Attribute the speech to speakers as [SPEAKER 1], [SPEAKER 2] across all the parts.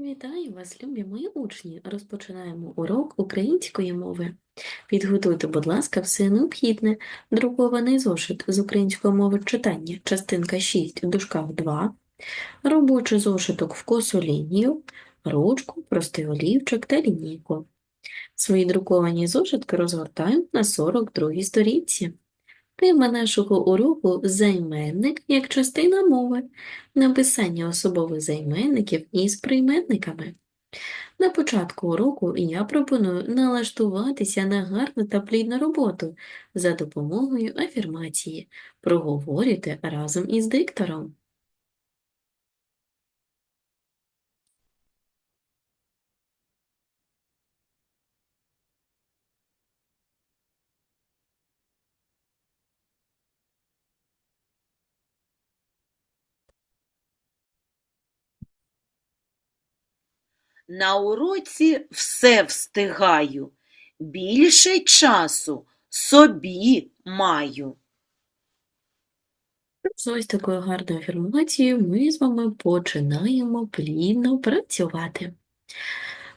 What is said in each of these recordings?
[SPEAKER 1] Вітаю вас, любі мої учні! Розпочинаємо урок української мови. Підготуйте, будь ласка, все необхідне. Друкований зошит з української мови читання, частинка 6 в 2, робочий зошиток в косу лінію, ручку, простий олівчик та лінійку. Свої друковані зошитки розгортаємо на 42 сторінці. Тема нашого уроку – займенник як частина мови, написання особових займенників із прийменниками. На початку уроку я пропоную налаштуватися на гарну та плідну роботу за допомогою афірмації. Проговорюйте разом із диктором.
[SPEAKER 2] На уроці все встигаю, більше часу собі маю.
[SPEAKER 1] З ось такою гарною афірмацією ми з вами починаємо плідно працювати.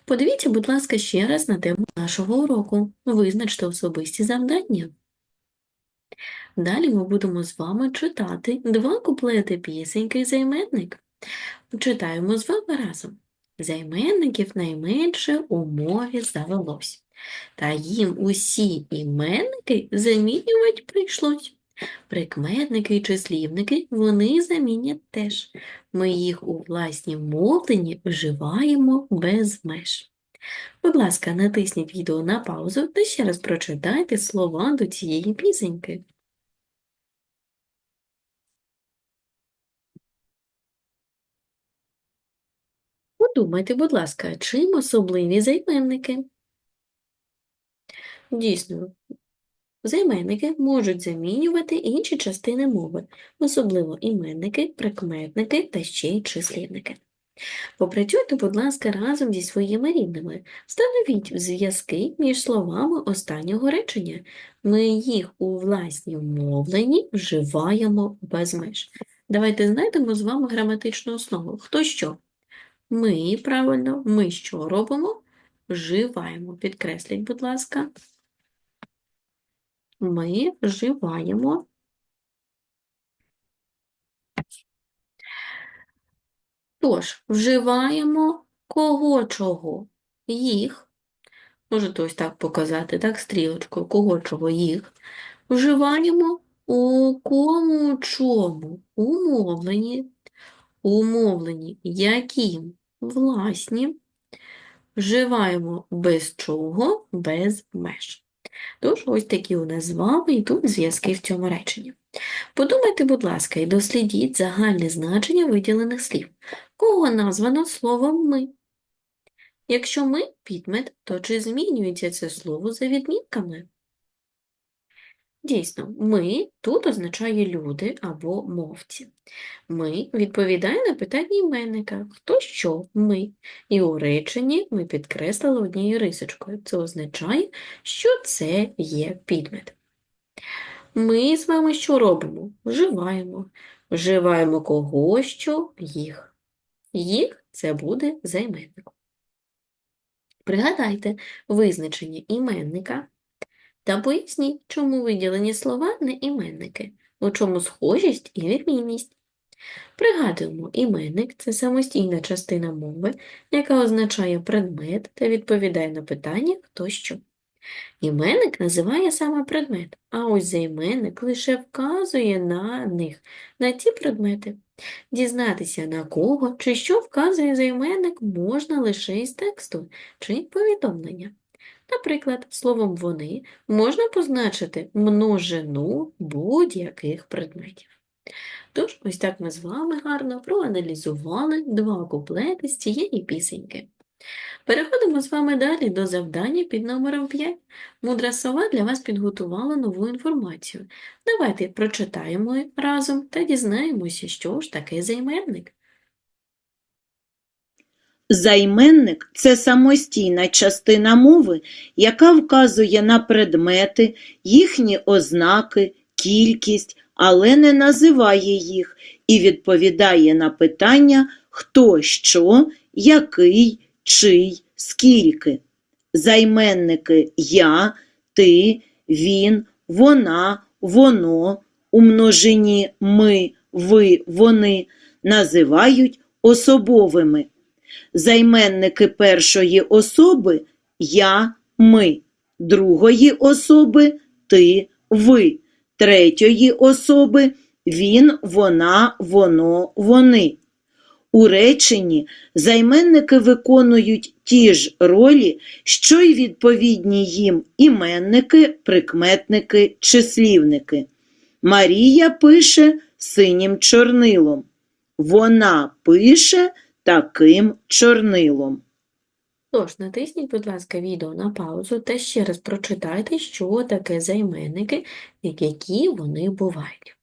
[SPEAKER 1] Подивіться, будь ласка, ще раз на тему нашого уроку. Визначте особисті завдання. Далі ми будемо з вами читати два куплети пісеньки «Займенник». Читаємо з вами разом. Займенників найменше у мові завелось, та їм усі іменники замінювати прийшлось. Прикметники і числівники вони замінять теж. Ми їх у власнім мовленні вживаємо без меж. Будь ласка, натисніть відео на паузу та ще раз прочитайте слова до цієї пісеньки. Подумайте, будь ласка, чим особливі займенники? Дійсно, займенники можуть замінювати інші частини мови, особливо іменники, прикметники та ще й числівники. Попрацюйте, будь ласка, разом зі своїми рідними. Встановіть зв'язки між словами останнього речення. Ми їх у власній мовленні вживаємо без меж. Давайте знайдемо з вами граматичну основу. Хто що? Ми, правильно, ми що робимо? Вживаємо. Підкресліть, будь ласка. Ми вживаємо. Тож, вживаємо кого чого? Їх. Можете ось так показати, так, стрілочкою, кого чого їх. Вживаємо у кому чому? Умовлені. Умовлені яким? Власні. Вживаємо без чого, без меж. Тож, ось такі у нас з вами йдуть зв'язки в цьому реченні. Подумайте, будь ласка, і дослідіть загальне значення виділених слів. Кого названо словом «ми»? Якщо «ми» – підмет, то чи змінюється це слово за відмінками? Дійсно, «ми» тут означає люди або мовці. «Ми» відповідає на питання іменника «хто що ми?» І у реченні ми підкреслили однією рисочкою. Це означає, що це є підмет. Ми з вами що робимо? Вживаємо. Вживаємо кого, що, їх. Їх – це буде займенник. Пригадайте визначення іменника та поясніть, чому виділені слова не іменники, у чому схожість і відмінність. Пригадуємо, іменник – це самостійна частина мови, яка означає предмет та відповідає на питання «хто що». Іменник називає саме предмет, а ось займенник лише вказує на них, на ті предмети. Дізнатися, на кого чи що вказує займенник, можна лише із тексту чи повідомлення. Наприклад, словом «вони» можна позначити множину будь-яких предметів. Тож, ось так ми з вами гарно проаналізували два куплети з цієї пісеньки. Переходимо з вами далі до завдання під номером 5. Мудра сова для вас підготувала нову інформацію. Давайте прочитаємо разом та дізнаємося, що ж таке займенник.
[SPEAKER 2] Займенник – це самостійна частина мови, яка вказує на предмети, їхні ознаки, кількість, але не називає їх і відповідає на питання «хто що» який, чий, скільки. Займенники я, ти, він, вона, воно, у множині ми, ви, вони називають особовими. Займенники першої особи я, ми, другої особи ти, ви, третьої особи він, вона, воно, вони. У реченні займенники виконують ті ж ролі, що й відповідні їм іменники, прикметники, числівники. Марія пише синім чорнилом. Вона пише таким чорнилом.
[SPEAKER 1] Тож, натисніть, будь ласка, відео на паузу та ще раз прочитайте, що таке займенники, які вони бувають.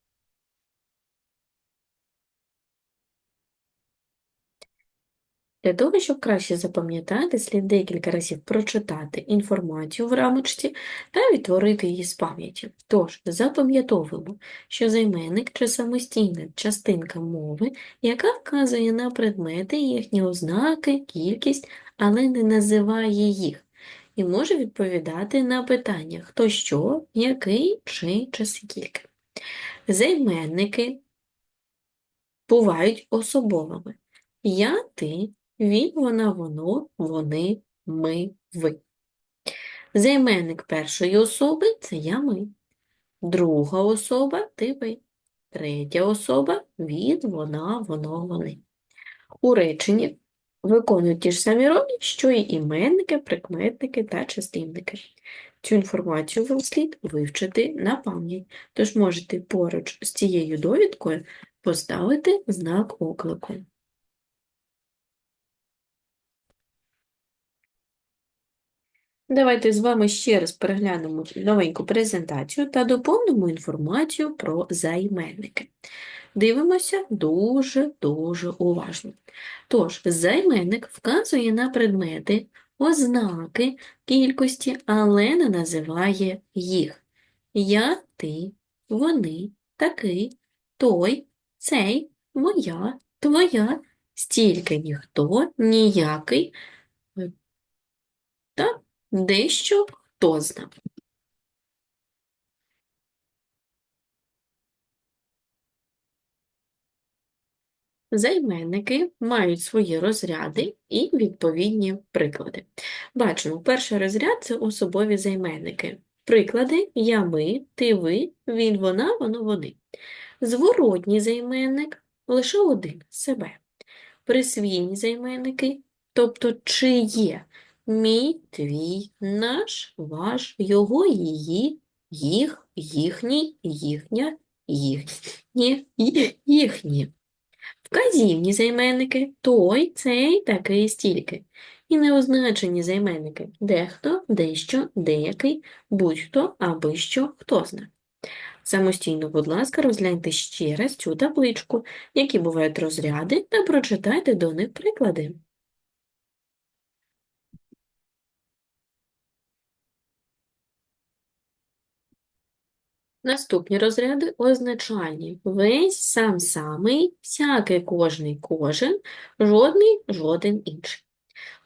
[SPEAKER 1] Для того, щоб краще запам'ятати, слід декілька разів прочитати інформацію в рамочці та відтворити її з пам'яті. Тож, запам'ятовуємо, що займенник – це самостійна частинка мови, яка вказує на предмети, їхні ознаки, кількість, але не називає їх, і може відповідати на питання хто що, який, чий чи скільки. Займенники бувають особовими. Я, ти, він, вона, воно, вони, ми, ви. Займенник першої особи – це я, ми. Друга особа – ти, ви. Третя особа – він, вона, воно, вони. У реченні виконують ті ж самі ролі, що і іменники, прикметники та частинники. Цю інформацію вам слід вивчити на пам'ять, тож можете поруч з цією довідкою поставити знак оклику. Давайте з вами ще раз переглянемо новеньку презентацію та доповнимо інформацію про займенники. Дивимося дуже-дуже уважно. Тож, займенник вказує на предмети, ознаки, кількості, але не називає їх. Я, ти, вони, такий, той, цей, моя, твоя, стільки ніхто, ніякий, та дещо хто зна. Займенники мають свої розряди і відповідні приклади. Бачимо, перший розряд – це особові займенники. Приклади – я, ми, ти, ви, він, вона, воно, вони. Зворотній займенник – лише один – себе. Присвійні займенники, тобто чиє – мій, твій, наш, ваш, його, її, їх, їхній, їхня, їхнє, їхні. Вказівні займенники – той, цей, такий, стільки. І неозначені займенники – дехто, дещо, деякий, будь-хто, аби що, хто зна. Самостійно, будь ласка, розгляньте ще раз цю табличку, які бувають розряди, та прочитайте до них приклади. Наступні розряди означальні. Весь, сам самий, всякий, кожний, кожен, жодний, жоден інший.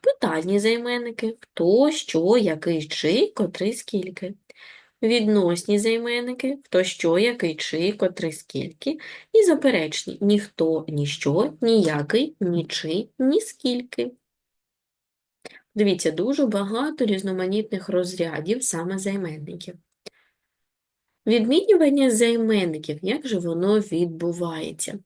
[SPEAKER 1] Питальні займенники – хто, що, який, чий, котрий, скільки. Відносні займенники – хто, що, який, чий, котрий, скільки. І заперечні – ніхто, ніщо, ніякий, нічий, ні скільки. Дивіться, дуже багато різноманітних розрядів саме займенників. Відмінювання займенників, як же воно відбувається?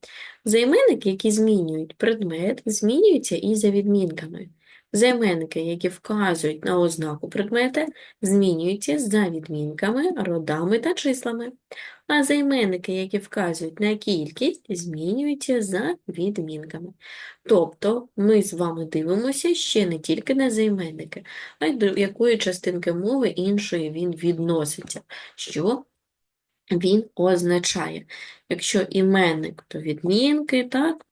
[SPEAKER 1] Займенники, які змінюють предмет, змінюються і за відмінками. Займенники, які вказують на ознаку предмета, змінюються за відмінками, родами та числами. А займенники, які вказують на кількість, змінюються за відмінками. Тобто ми з вами дивимося ще не тільки на займенники, а й до якої частинки мови іншої він відноситься. Що він означає. Якщо іменник, то відмінки, так?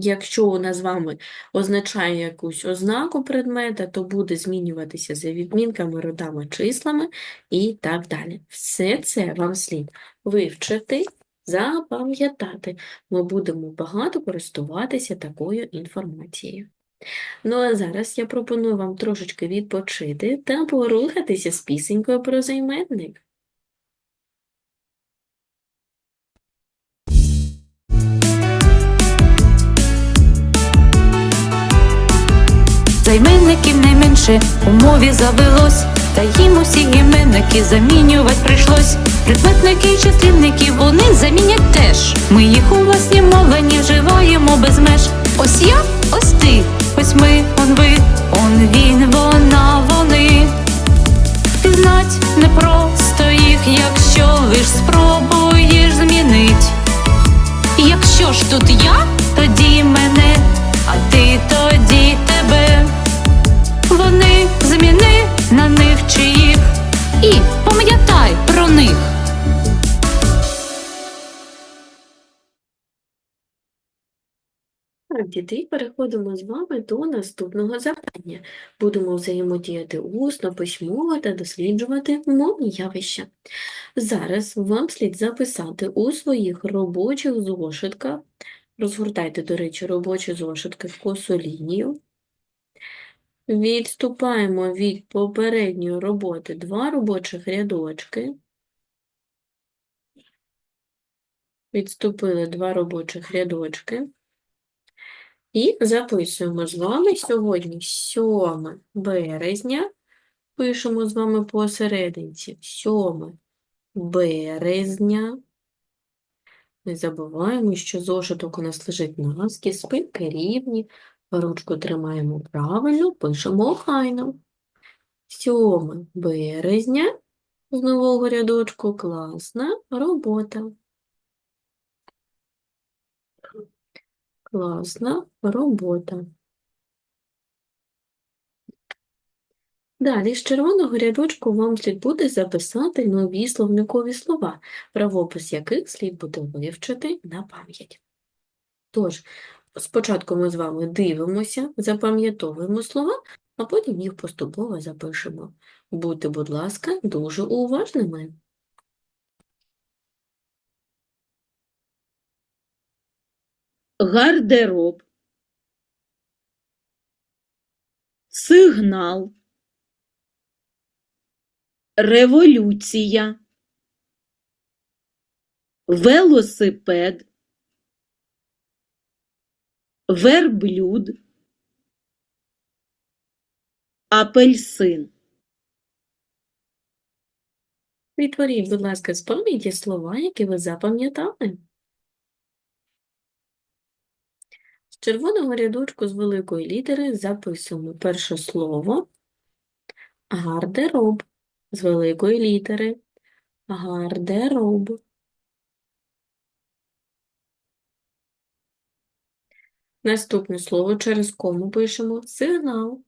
[SPEAKER 1] Якщо нас з вами означає якусь ознаку предмета, то буде змінюватися за відмінками, родами, числами і так далі. Все це вам слід вивчити, запам'ятати. Ми будемо багато користуватися такою інформацією. Ну а зараз я пропоную вам трошечки відпочити та порухатися з пісенькою про займенник.
[SPEAKER 3] Займенників найменше у мові завелось, та їм усі іменники замінювати прийшлось. Прикметники і числівники вони замінять теж. Ми їх у власній мовленні вживаємо без меж. Ось я, ось ти, ось ми, он ви, он він, вона, вони. Пізнать непросто їх, якщо лиш спробуєш змінить. Якщо ж тут я, тоді мене, а ти тоді на них чи їх і пам'ятай про них.
[SPEAKER 1] Діти, переходимо з вами до наступного завдання. Будемо взаємодіяти усно, письмово та досліджувати мовні явища. Зараз вам слід записати у своїх робочих зошитках, розгортайте, до речі, робочі зошитки в косу лінію. Відступаємо від попередньої роботи два робочих рядочки. Відступили два робочих рядочки. І записуємо з вами сьогодні 7 березня. Пишемо з вами посерединці 7 березня. Не забуваємо, що зошиток у нас лежить навскіз, спинки рівні, ручку тримаємо правильно, пишемо охайно. 7 березня з нового рядочку класна робота. Класна робота. Далі з червоного рядочку вам слід буде записати нові словникові слова, правопис яких слід буде вивчити на пам'ять. Тож, спочатку ми з вами дивимося, запам'ятовуємо слова, а потім їх поступово запишемо. Будьте, будь ласка, дуже уважними.
[SPEAKER 2] гардероб, сигнал, революція, велосипед, верблюд, апельсин.
[SPEAKER 1] Відтворіть, будь ласка, з пам'яті слова, які ви запам'ятали. З червоного рядочку з великої літери записуємо перше слово гардероб з великої літери гардероб. Наступне слово через кому пишемо сигнал.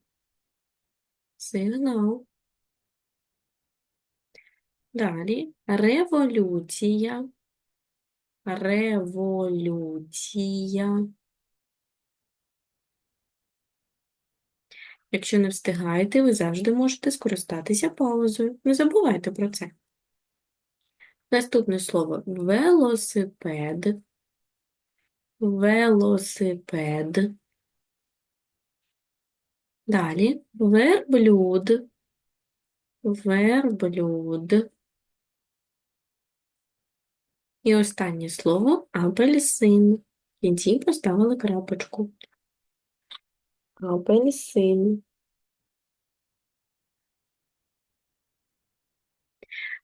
[SPEAKER 1] Сигнал. Далі революція. Революція. Якщо не встигаєте, ви завжди можете скористатися паузою. Не забувайте про це. Наступне слово велосипед. Велосипед. Далі верблюд. Верблюд. І останнє слово апельсин. В кінці поставили крапочку. Апельсин.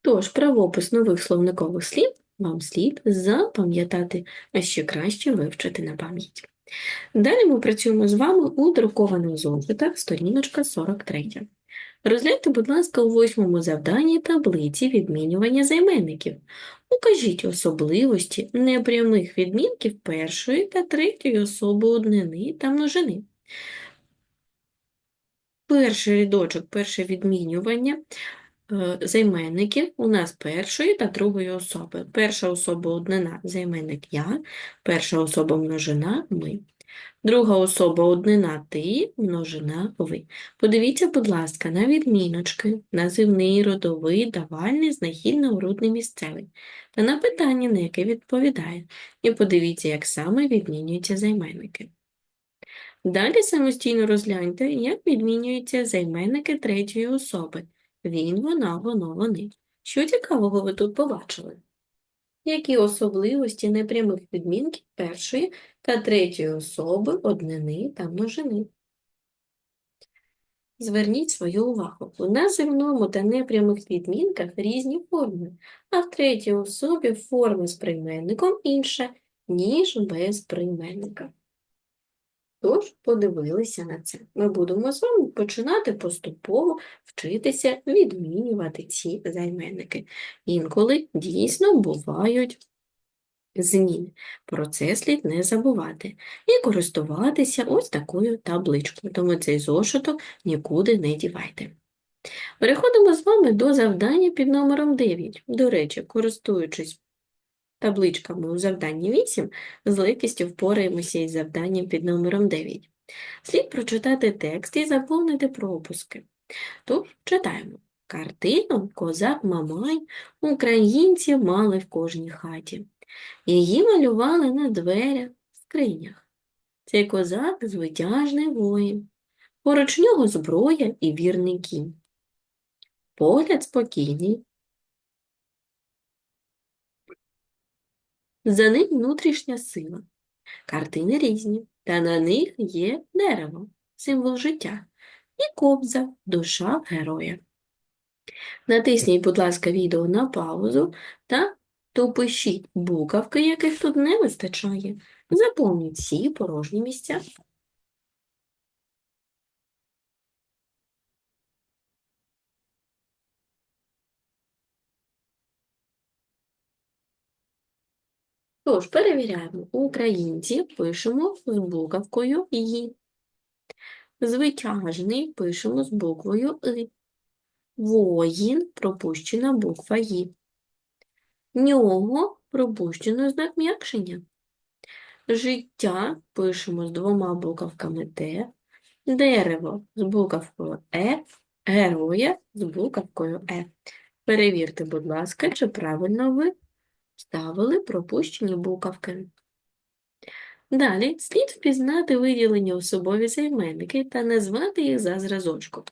[SPEAKER 1] Тож, правопис нових словникових слів вам слід запам'ятати, а ще краще вивчити на пам'ять. Далі ми працюємо з вами у друкованих зошитах, сторіночка 43. Розгляньте, будь ласка, у восьмому завданні таблиці відмінювання займенників. Укажіть особливості непрямих відмінків першої та третьої особи однини та множини. Перший рядочок, перше відмінювання займенників у нас першої та другої особи. Перша особа однина займенник я, перша особа множина ми. Друга особа однина ти, множина ви. Подивіться, будь ласка, на відміночки, називний, родовий, давальний, знахідно-орудний, місцевий та на питання, на яке відповідає. І подивіться, як саме відмінюються займенники. Далі самостійно розгляньте, як відмінюються займенники третьої особи. Він, вона, воно, вони. Що цікавого ви тут побачили? Які особливості непрямих відмінків першої та третьої особи, однини та множини? Зверніть свою увагу. У називному та непрямих відмінках різні форми, а в третій особі форма з прийменником інша, ніж без прийменника. Тож, подивилися на це. Ми будемо з вами починати поступово вчитися відмінювати ці займенники. Інколи дійсно бувають зміни. Про це слід не забувати. І користуватися ось такою табличкою. Тому цей зошиток нікуди не дівайте. Переходимо з вами до завдання під номером 9. До речі, користуючись табличками у завданні 8, з легкістю впораємося із завданням під номером 9. Слід прочитати текст і заповнити пропуски. Тож, читаємо. Картину козак Мамай українці мали в кожній хаті. Її малювали на дверях, скринях. Цей козак – звитяжний воїн. Поруч нього зброя і вірний кінь. Погляд спокійний. За ним внутрішня сила. Картини різні, та на них є дерево, символ життя, і кобза, душа героя. Натисніть, будь ласка, відео на паузу та допишіть буковки, яких тут не вистачає. Заповніть всі порожні місця. Тож, перевіряємо. Українці пишемо з буковкою «і». Звитяжний пишемо з буквою «и». Воїн пропущена буква «і». Нього пропущено знак м'якшення. Життя пишемо з двома буковками Т. Дерево з буковкою Е. Героя з буковкою Е. Перевірте, будь ласка, чи правильно ви ставили пропущені буковки. Далі слід впізнати виділені особові займенники та назвати їх за зразочком.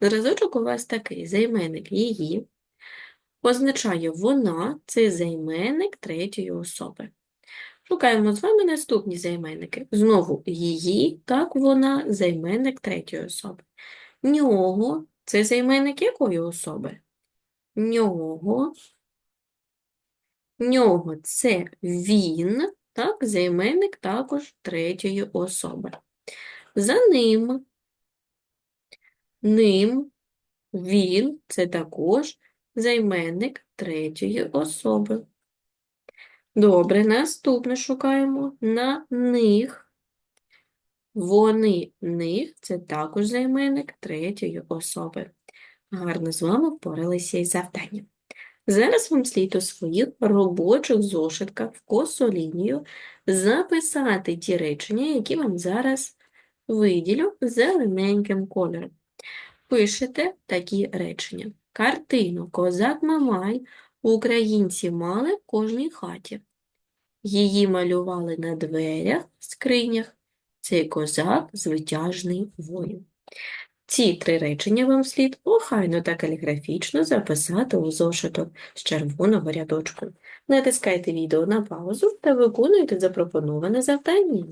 [SPEAKER 1] Зразочок у вас такий: займенник її, означає вона, це займенник третьої особи. Шукаємо з вами наступні займенники. Знову її, так вона, займенник третьої особи. Нього це займенник якої особи? Нього. Нього це він, так, займенник також третьої особи. За ним, ним, він це також займенник третьої особи. Добре, наступне шукаємо на них. Вони, них це також займенник третьої особи. Гарно з вами впоралися із завданням. Зараз вам слід у своїх робочих зошитках в косу лінію записати ті речення, які вам зараз виділю зелененьким кольором. Пишете такі речення. Картину «Козак Мамай» українці мали в кожній хаті. Її малювали на дверях, скринях. Цей козак – звитяжний воїн. Ці три речення вам слід охайно та каліграфічно записати у зошиток з червоного рядочку. Натискайте відео на паузу та виконуйте запропоноване завдання.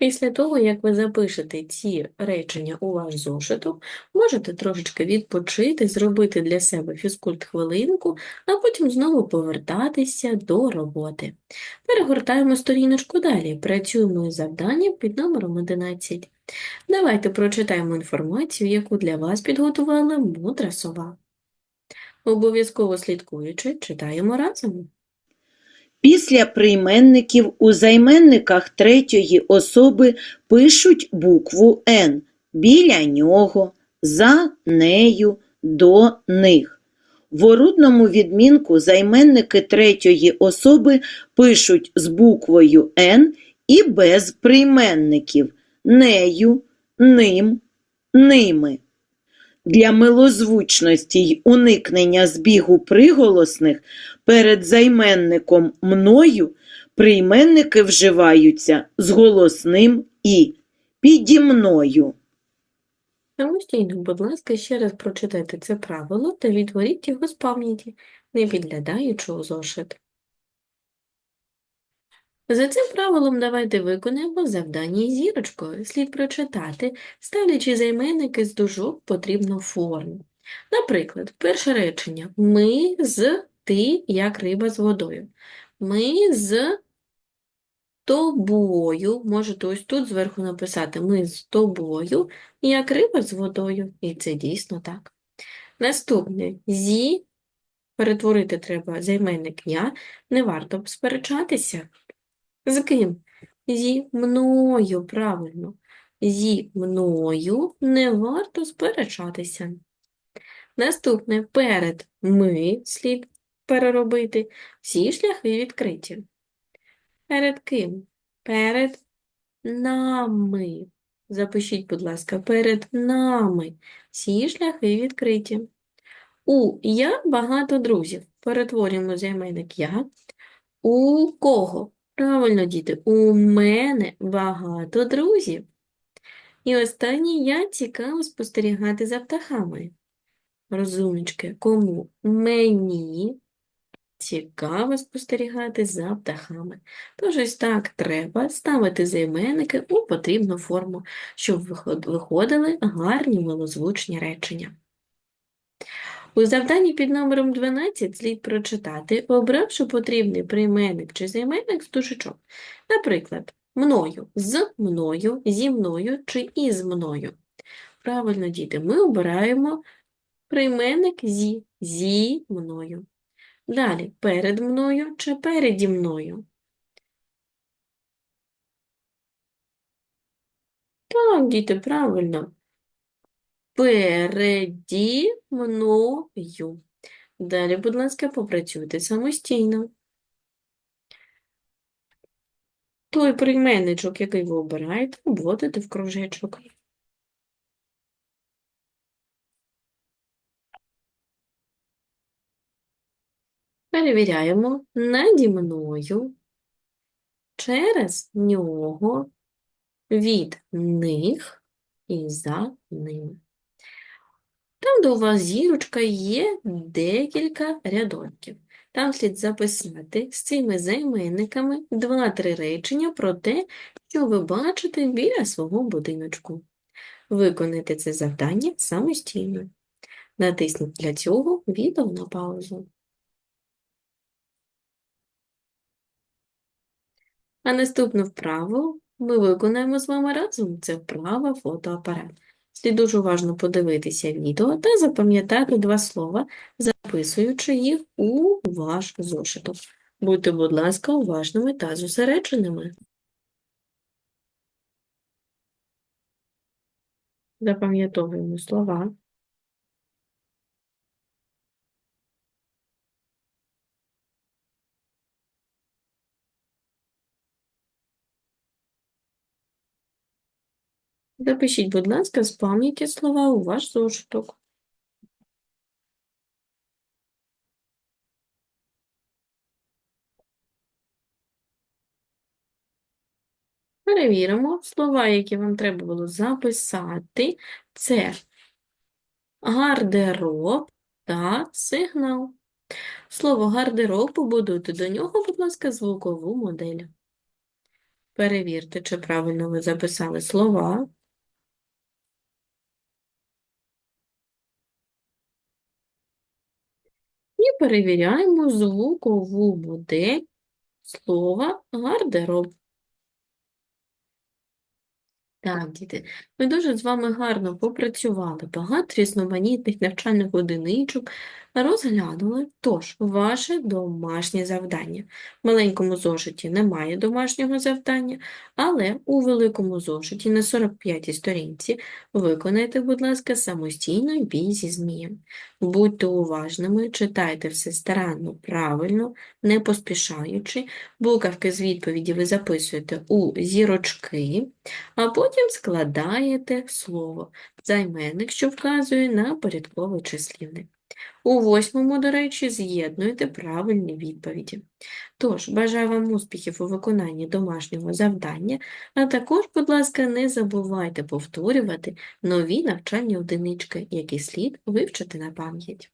[SPEAKER 1] Після того, як ви запишете ці речення у ваш зошиток, можете трошечки відпочити, зробити для себе фізкульт-хвилинку, а потім знову повертатися до роботи. Перегортаємо сторіночку далі, працюємо із завданням під номером 11. Давайте прочитаємо інформацію, яку для вас підготувала мудра сова. Обов'язково слідкуючи, читаємо разом.
[SPEAKER 2] Після прийменників у займенниках третьої особи пишуть букву Н біля нього, за нею, до них. В орудному відмінку займенники третьої особи пишуть з буквою Н і без прийменників нею, ним, ними. Для милозвучності й уникнення збігу приголосних перед займенником мною прийменники вживаються з голосним і піді мною.
[SPEAKER 1] Самостійно, будь ласка, ще раз прочитайте це правило та відтворіть його з пам'яті, не підглядаючи у зошит. За цим правилом давайте виконаємо завдання зірочкою. Слід прочитати, ставлячи займенники з дужок потрібну форму. Наприклад, перше речення Ми з ти, як риба з водою. Ми з тобою. Можете ось тут зверху написати Ми з тобою, як риба з водою. І це дійсно так. Наступне зі. Перетворити треба займенник я. Не варто сперечатися. З ким? Зі мною, правильно. Зі мною не варто сперечатися. Наступне перед ми слід переробити. Всі шляхи відкриті. Перед ким? Перед нами. Запишіть, будь ласка, перед нами. Всі шляхи відкриті. У я багато друзів. Перетворюємо займенник я. У кого? Правильно, діти, у мене багато друзів. І останнє я цікаво спостерігати за птахами. Розумнички, кому? Мені цікаво спостерігати за птахами. Тож ось так треба ставити займенники у потрібну форму, щоб виходили гарні милозвучні речення. У завданні під номером 12 слід прочитати, обравши потрібний прийменник чи займенник з дужечок. Наприклад, мною, з мною, зі мною чи із мною. Правильно, діти, ми обираємо прийменник зі, зі мною. Далі, перед мною чи переді мною. Так, діти, правильно. Переді мною. Далі, будь ласка, попрацюйте самостійно. Той прийменничок, який ви обираєте, обводите в кружечок. Перевіряємо наді мною, через нього, від них і за ними. Там, у вас зірочка, є декілька рядочків. Там слід записати з цими займенниками два-три речення про те, що ви бачите біля свого будиночку. Виконайте це завдання самостійно. Натисніть для цього відео на паузу. А наступну вправу ми виконаємо з вами разом. Це вправа фотоапарат. Слід дуже уважно подивитися відео та запам'ятати два слова, записуючи їх у ваш зошиток. Будьте, будь ласка, уважними та зосередженими. Запам'ятовуємо слова. Запишіть, будь ласка, з пам'яті слова у ваш зошиток. Перевіримо слова, які вам треба було записати. Це гардероб та сигнал. Слово гардероб побудуйте до нього, будь ласка, звукову модель. Перевірте, чи правильно ви записали слова. І перевіряємо звукову модель слова гардероб. Так, діти, ми дуже з вами гарно попрацювали. Багато різноманітних навчальних одиничок Розглянули, тож ваше домашнє завдання. В маленькому зошиті немає домашнього завдання, але у великому зошиті на 45-й сторінці виконайте, будь ласка, самостійно бій зі змієм. Будьте уважними, читайте все старанно, правильно, не поспішаючи. Буковки з відповіді ви записуєте у зірочки, а потім складаєте слово, займенник, що вказує на порядковий числівник. У восьмому, до речі, з'єднуйте правильні відповіді. Тож, бажаю вам успіхів у виконанні домашнього завдання, а також, будь ласка, не забувайте повторювати нові навчальні одинички, які слід вивчити на пам'ять.